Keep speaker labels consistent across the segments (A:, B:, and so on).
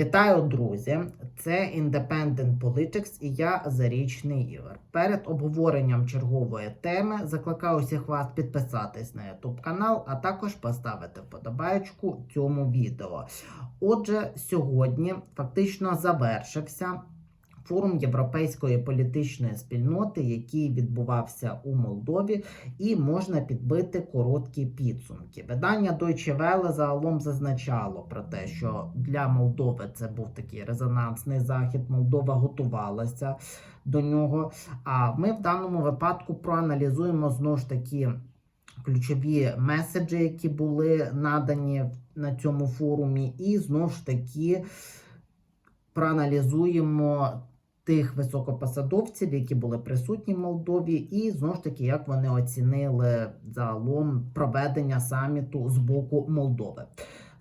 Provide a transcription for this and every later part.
A: Вітаю, друзі! Це Independent Politics і я Зарічний Ігор. Перед обговоренням чергової теми закликаю усіх вас підписатись на YouTube канал, а також поставити вподобайку цьому відео. Отже, сьогодні фактично завершився форум Європейської політичної спільноти, який відбувався у Молдові, і можна підбити короткі підсумки. Видання Deutsche Welle загалом зазначало про те, що для Молдови це був такий резонансний захід. Молдова готувалася до нього. А ми в даному випадку проаналізуємо знову ж таки. Ключові меседжі, які були надані на цьому форумі, і знову ж таки проаналізуємо тих високопосадовців, які були присутні в Молдові, і знову ж таки, як вони оцінили загалом проведення саміту з боку Молдови.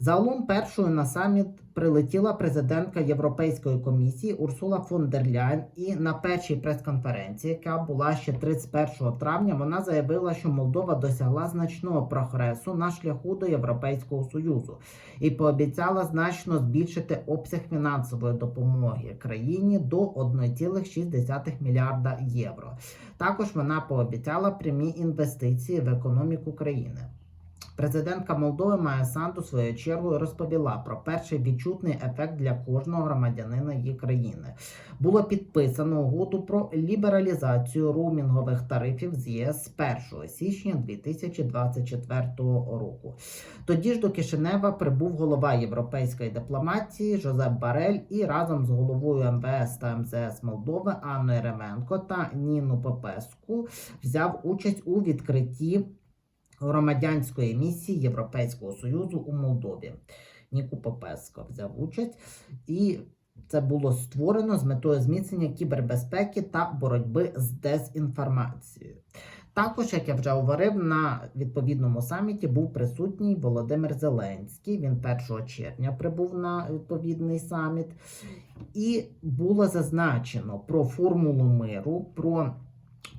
A: Загалом першою на саміт прилетіла президентка Європейської комісії Урсула фон дер Ляйн. І на першій прес-конференції, яка була ще 31 травня, вона заявила, що Молдова досягла значного прогресу на шляху до Європейського союзу і пообіцяла значно збільшити обсяг фінансової допомоги країні до 1,6 мільярда євро. Також вона пообіцяла прямі інвестиції в економіку країни. Президентка Молдови Майя Санду своєю чергою розповіла про перший відчутний ефект для кожного громадянина її країни. Було підписано угоду про лібералізацію роумінгових тарифів з ЄС з 1 січня 2024 року. Тоді ж до Кишинева прибув голова європейської дипломатії Жозеп Барель і разом з головою МВС та МЗС Молдови Анною Ременко та Ніну Попеску взяв участь у відкритті громадянської місії Європейського Союзу у Молдові. Ніку Попеско взяв участь, і це було створено з метою зміцнення кібербезпеки та боротьби з дезінформацією. Також, як я вже говорив, на відповідному саміті був присутній Володимир Зеленський. Він 1 червня прибув на відповідний саміт, і було зазначено про формулу миру, про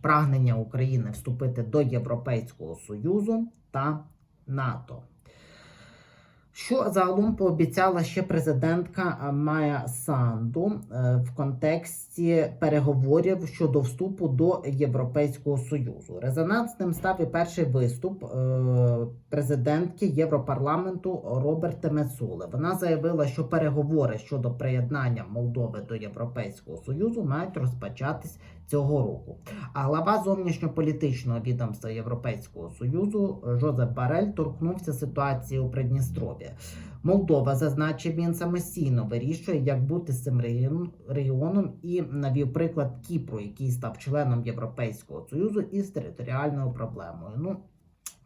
A: прагнення України вступити до Європейського Союзу та НАТО. Що загалом пообіцяла ще президентка Майя Санду е, в контексті переговорів щодо вступу до Європейського Союзу? Резонансним став і перший виступ е, президентки Європарламенту Роберта Мецули. Вона заявила, що переговори щодо приєднання Молдови до Європейського Союзу мають розпочатись цього року. А глава зовнішньополітичного відомства Європейського Союзу Жозеп Барель торкнувся ситуації у Придністров'я. Молдова, зазначив він, самостійно вирішує, як бути з цим регіоном, і навів приклад Кіпру, який став членом Європейського Союзу із територіальною проблемою. Ну,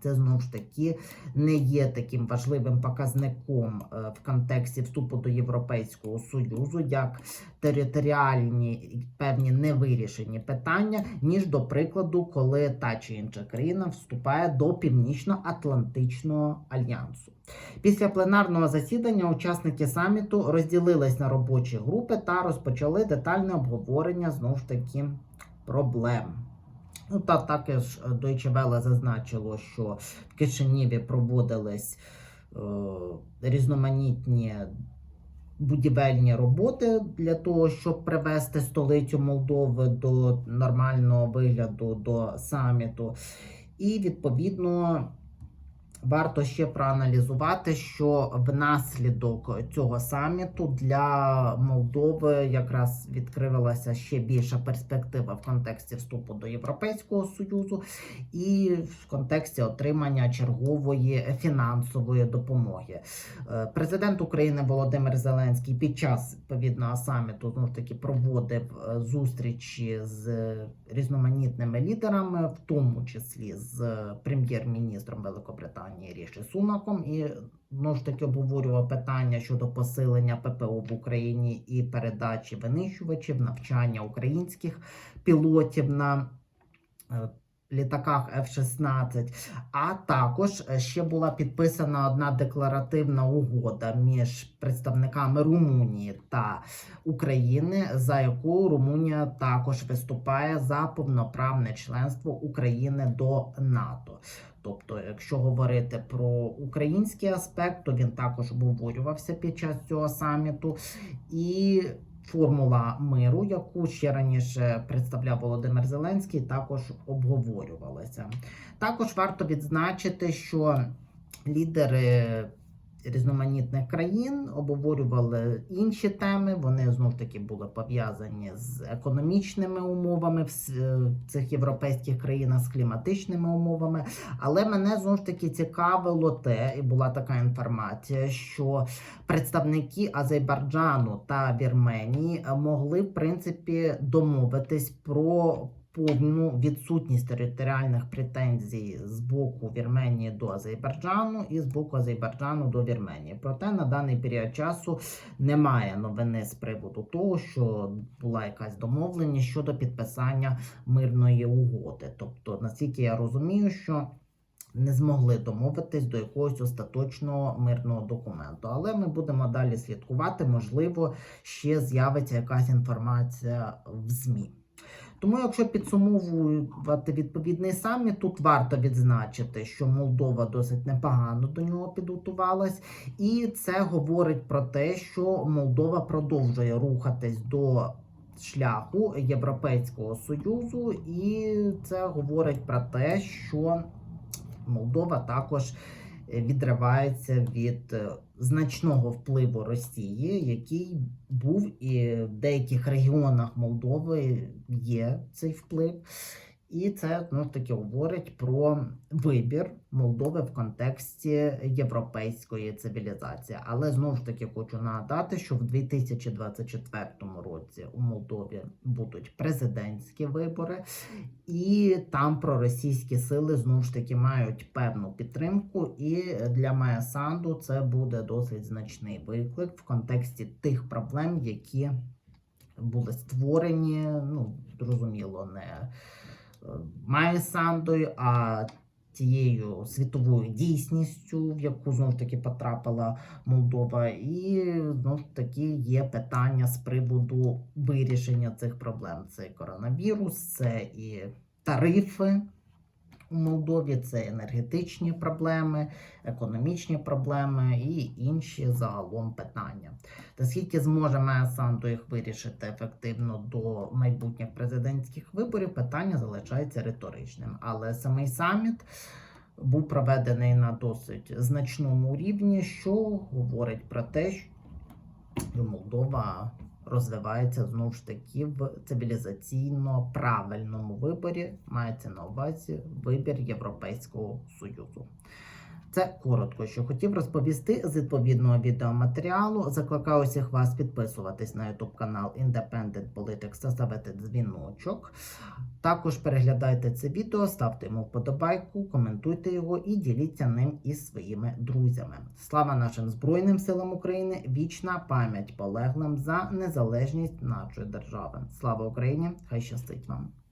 A: це знову ж таки не є таким важливим показником е, в контексті вступу до Європейського Союзу, як територіальні певні невирішені питання, ніж до прикладу, коли та чи інша країна вступає до Північно-Атлантичного альянсу. Після пленарного засідання учасники саміту розділились на робочі групи та розпочали детальне обговорення знову ж таки проблем. Ну, та також Deutsche Welle зазначило, що в Кишинєві проводились е, різноманітні будівельні роботи для того, щоб привести столицю Молдови до нормального вигляду до саміту. І відповідно варто ще проаналізувати, що внаслідок цього саміту для Молдови якраз відкривалася ще більша перспектива в контексті вступу до Європейського Союзу і в контексті отримання чергової фінансової допомоги. Е, Президент України Володимир Зеленський під час відповідного саміту знову ж таки проводив е, зустрічі з різноманітними лідерами, в тому числі з прем'єр-міністром Великобританії Ріші Сунаком, і знову ж таки обговорював питання щодо посилення ППО в Україні і передачі винищувачів, навчання українських пілотів на е, літаках F-16, а також е, ще була підписана одна декларативна угода між представниками Румунії та України, за яку Румунія також виступає за повноправне членство України до НАТО. Тобто, якщо говорити про український аспект, то він також обговорювався під час цього саміту. І формула миру, яку ще раніше представляв Володимир Зеленський, також обговорювалася. Також варто відзначити, що лідери різноманітних країн обговорювали інші теми. Вони знов таки були пов'язані з економічними умовами в е, цих європейських країнах, з кліматичними умовами. Але мене знову ж таки цікавило те, і була така інформація, що представники Азербайджану та Вірменії могли в принципі домовитись про. Повну відсутність територіальних претензій з боку Вірменії до Азербайджану і з боку Азербайджану до Вірменії. Проте на даний період часу немає новини з приводу того, що була якась домовленість щодо підписання мирної угоди. Тобто, наскільки я розумію, що не змогли домовитись до якогось остаточного мирного документу. Але ми будемо далі слідкувати. Можливо, ще з'явиться якась інформація в ЗМІ. Тому, якщо підсумовувати відповідний саміт, тут варто відзначити, що Молдова досить непогано до нього підготувалась, і це говорить про те, що Молдова продовжує рухатись до шляху Європейського союзу, і це говорить про те, що Молдова також відривається від е, значного впливу Росії, який був і в деяких регіонах Молдови є цей вплив. І це ну, таки говорить про вибір Молдови в контексті європейської цивілізації. Але знову ж таки хочу нагадати, що в 2024 році у Молдові будуть президентські вибори, і там проросійські сили знову ж таки мають певну підтримку. І для Майя Санду це буде досить значний виклик в контексті тих проблем, які були створені, ну зрозуміло, не Майя Сандою, а тією світовою дійсністю, в яку знов таки потрапила Молдова, і знов таки є питання з приводу вирішення цих проблем. Це і коронавірус, це і тарифи у Молдові, це енергетичні проблеми, економічні проблеми і інші загалом питання. Та скільки зможе Майя їх вирішити ефективно до майбутніх президентських виборів, питання залишається риторичним. Але самий саміт був проведений на досить значному рівні, що говорить про те, що Молдова розвивається знову ж таки в цивілізаційно правильному виборі. Мається на увазі вибір Європейського Союзу. Це коротко, що хотів розповісти з відповідного відеоматеріалу. Закликаю усіх вас підписуватись на YouTube канал Independent Politics та ставити дзвіночок. Також переглядайте це відео, ставте йому вподобайку, коментуйте його і діліться ним із своїми друзями. Слава нашим Збройним силам України! Вічна пам'ять полеглим за незалежність нашої держави. Слава Україні! Хай щастить вам!